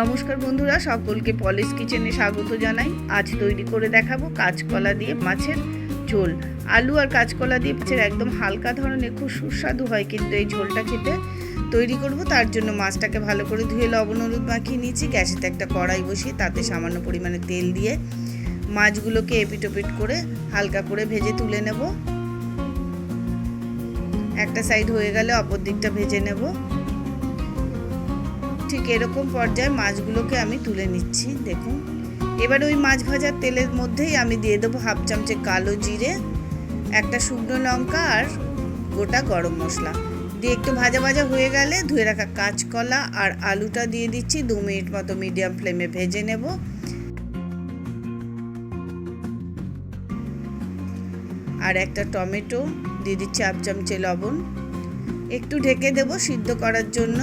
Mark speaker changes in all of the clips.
Speaker 1: নমস্কার বন্ধুরা, সকলকে পলিশ কিচেনে স্বাগত জানাই। আজ তৈরি করে দেখাবো কাঁচকলা দিয়ে মাছের ঝোল। আলু আর কাঁচকলা দিয়ে মাছের একদম হালকা ধরনের, খুব সুস্বাদু হয় কিন্তু এই ঝোলটা খেতে তৈরি করব। তার জন্য মাছটাকে ভালো করে ধুয়ে লবণ হলুদ মাখিয়ে নিয়েছি। গ্যাসেতে একটা কড়াই বসিয়ে তাতে সামান্য পরিমাণে তেল দিয়ে মাছগুলোকে এপিট ওপিট করে হালকা করে ভেজে তুলে নেব। একটা সাইড হয়ে গেলে অপর দিকটা ভেজে নেব। ঠিক এরকম পর্যায়ে মাছগুলোকে আমি তুলে নিচ্ছি, দেখুন। এবার ওই মাছ ভাজার তেলের মধ্যেই আমি দিয়ে দেবো হাফ চামচে কালো জিরে, একটা শুকনো লঙ্কা আর গোটা গরম মশলা। দিয়ে একটু ভাজা ভাজা হয়ে গেলে ধুয়ে রাখা কাঁচকলা আর আলুটা দিয়ে দিচ্ছি, দু মিনিট মতো মিডিয়াম ফ্লেমে ভেজে নেব। আর একটা টমেটো, দিয়ে দিচ্ছি হাফ চামচে লবণ। একটু ঢেকে দেব সিদ্ধ করার জন্য।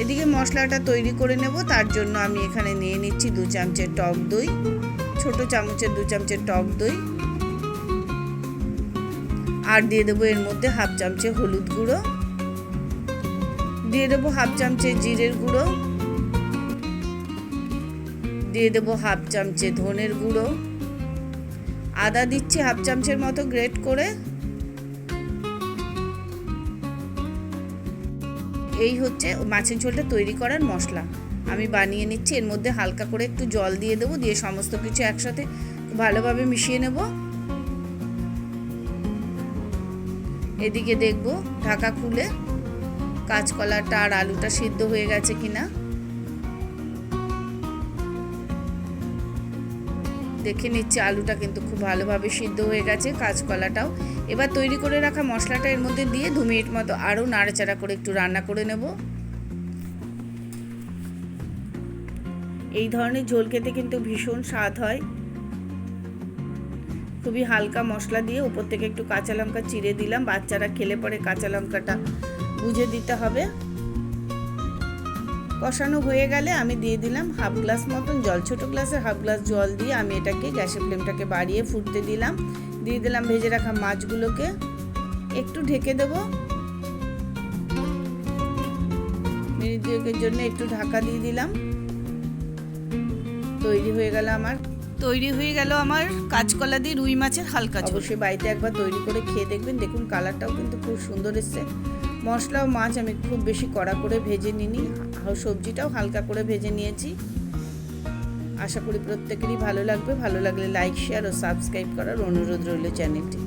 Speaker 1: এদিকে মশলাটা তৈরি করে নেব, তার জন্য আমি এখানে নিয়ে নিচ্ছি দু চামচের টক দই, ছোট চামচের দু চামচের টক দই। আর দিয়ে দেবো এর মধ্যে হাফ চামচে হলুদ গুঁড়ো। দিয়ে দেবো হাফ চামচে জিরের গুঁড়ো। দিয়ে দেবো হাফ চামচে ধনের গুঁড়ো। আদা দিচ্ছি হাফ চামচের মতো গ্রেট করে। এই হচ্ছে মাছের ঝোলটা তৈরি করার মশলা। আমি বানিয়ে নিচ্ছি, এর মধ্যে হালকা করে একটু জল দিয়ে দেবো, দিয়ে সমস্ত কিছু একসাথে ভালোভাবে মিশিয়ে নেব। এদিকে দেখব ঢাকা খুলে কাঁচকলাটা আর আলুটা সিদ্ধ হয়ে গেছে কিনা। দেখে নিচ্ছি, আলুটা কিন্তু খুব ভালোভাবে সিদ্ধ হয়ে গেছে, কাঁচকলাটাও। এবার তৈরি করে রাখা মশলাটা এর মধ্যে দিয়ে দু মিনিট মতো আরও নাড়াচাড়া করে একটু রান্না করে নেব। এই ধরনের ঝোল খেতে কিন্তু ভীষণ স্বাদ হয়। খুবই হালকা মশলা দিয়ে উপর থেকে একটু কাঁচা লঙ্কা চিড়ে দিলাম, বাচ্চারা খেলে পরে কাঁচা লঙ্কাটা বুঝে দিতে হবে। কষানো হয়ে গেলে আমি দিয়ে দিলাম হাফ গ্লাস মতন জল, ছোট গ্লাসের হাফ গ্লাস জল দিয়ে আমি এটাকে গ্যাসের ফ্লেমটাকে বাড়িয়ে ফুটতে দিলাম। দিয়ে দিলাম ভেজে রাখা মাছগুলোকে। একটু ঢেকে দেবো। মিনিট দুয়েকের জন্য একটু ঢাকা দিয়ে দিলাম। তৈরি হয়ে গেল আমার, তৈরি হয়ে গেল আমার কাঁচকলা দিয়ে রুই মাছের হালকা অবশ্যই বাড়িতে একবার তৈরি করে খেয়ে দেখবেন, দেখুন কালারটাও কিন্তু খুব সুন্দর এসছে। মশলা ও মাছ আমি খুব বেশি কড়া করে ভেজে নিই সবজিটাও হালকা করে ভেজে নিয়েছি। আশা করি প্রত্যেকেরই ভালো লাগবে। ভালো লাগলে লাইক শেয়ার ও সাবস্ক্রাইব করার অনুরোধ রইল চ্যানেলটি।